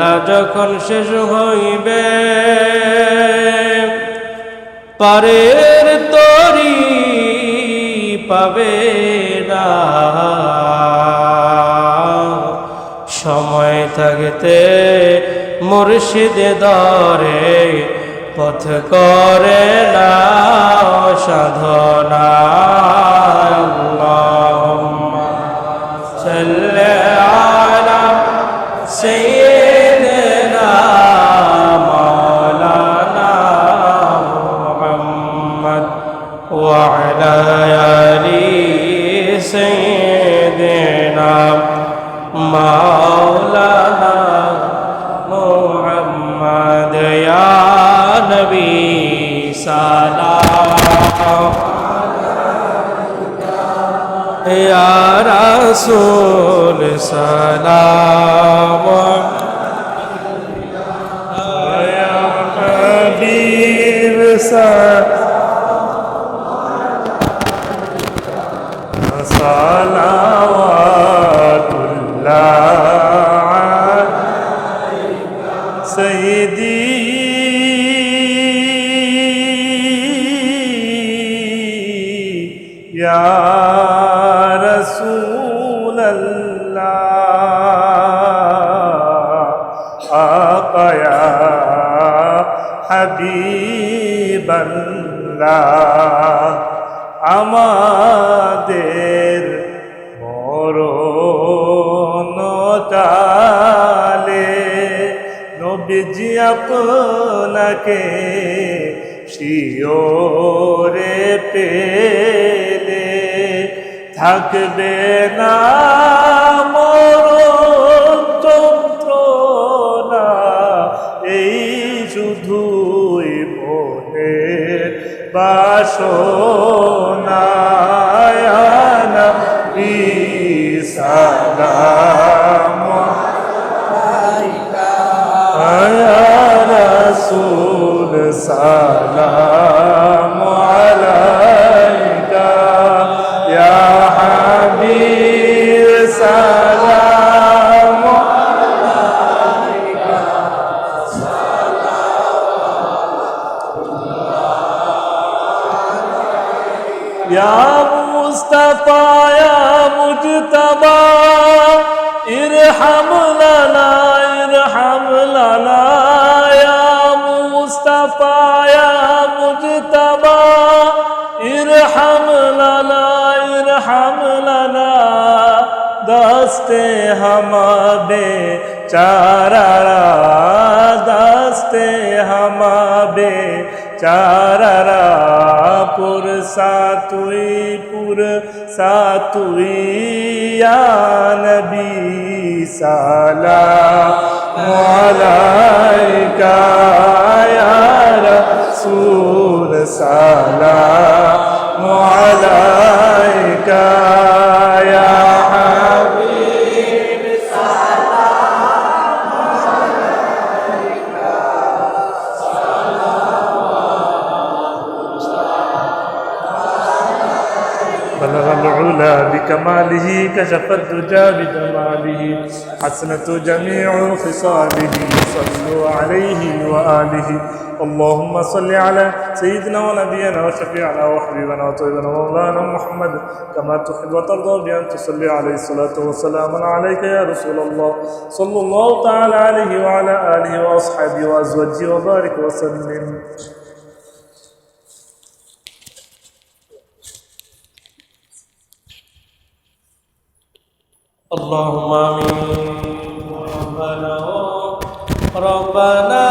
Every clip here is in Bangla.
বেলা যখন শেষ হইবে, পারের তরি পাবে না। সময় থাকতে মুর্শিদে দরে পথ করে না, সাধনা। سيدنا مولانا محمد يا نبي سلام يا رسول سلام يا حبيب سلام صلوات الله عليك سيدي يا رسول الله آقا يا حبيب الله আমাদের নবীজি আপনাকে শিওরে পেলে। থাকবে না মরণ যন্ত্রণা এই শুধুই মনের বাসনায়না সালাম يا مصطفى يا مجتبى ارحم لنا ارحم لنا يا مصطفى يا مجتبى ارحم لنا ارحم لنا دستے ہمارے چارارا دستے ہمارے چارارا সাতুই পুর সাতুই নবী সালা আলাইকা ইয়া রাসূল সালাম بلغ العلا بكماله كشف الدجى بجماله. حسنة جميع خصاله. صلوا عليه وآله. اللهم صل على سيدنا ونبينا وشفيعنا وحبيبنا وطيبنا مولانا محمد. كما تحب وترضى بأن تصلي عليه الصلاة والسلام عليك يا رسول الله. صلى الله تعالى عليه وعلى آله وأصحابه وأزواجه وبارك وسلم. اللهم آمين ربنا ربنا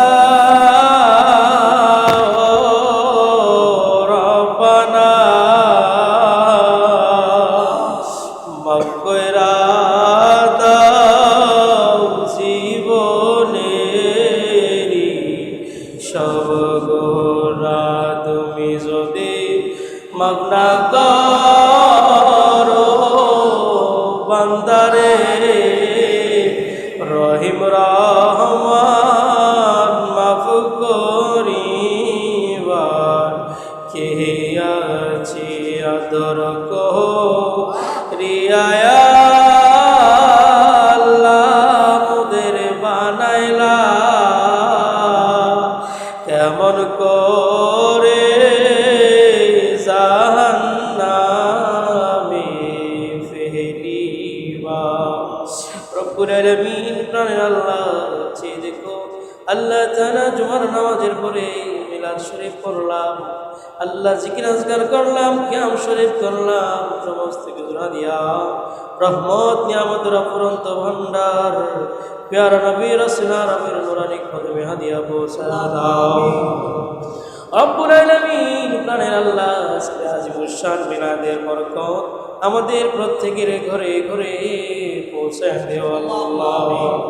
ربنا مغفرة দাও জীবনেরি সব তুমি যদি মগ্না বানাইলা কেমন করে জাহান্নামে ফেলিবা। রব্বুল মিন প্রাণের আল্লাহ, চেয়ে দেখো, আল্লাহ তাআলা জুমার নামাজের পরে মিলাদ শরীফ পড়লাম, আল্লাহ জিকির আজগার করলাম, কিয়াম শরীফ করলাম সমস্ত কিছু দিয়া রহমত নিয়ামতের অপুরন্ত ভণ্ডার প্যারা নবী রসুলা রবির নুরানি কদমে হাদিয়া পৌঁছা দাও প্রাণের আল্লাহ আজকে আজিবুর শান আমাদের প্রত্যেকের ঘরে ঘরে পৌঁছে দেও আল্লাহ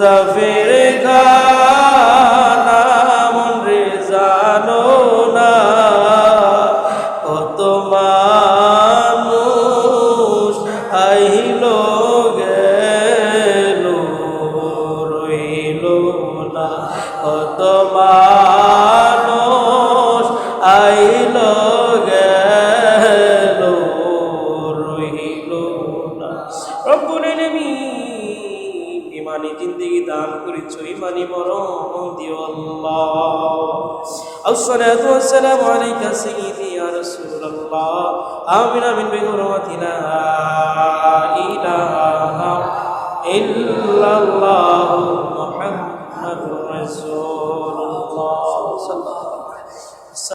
মুসাফির মন রে জানো না কত মানুষ ইমানি মরম দিও আল্লাহ الصلاة والسلام عليك سيدي يا رسول الله آمين من بحرمة لا إله إلا الله محمد رسول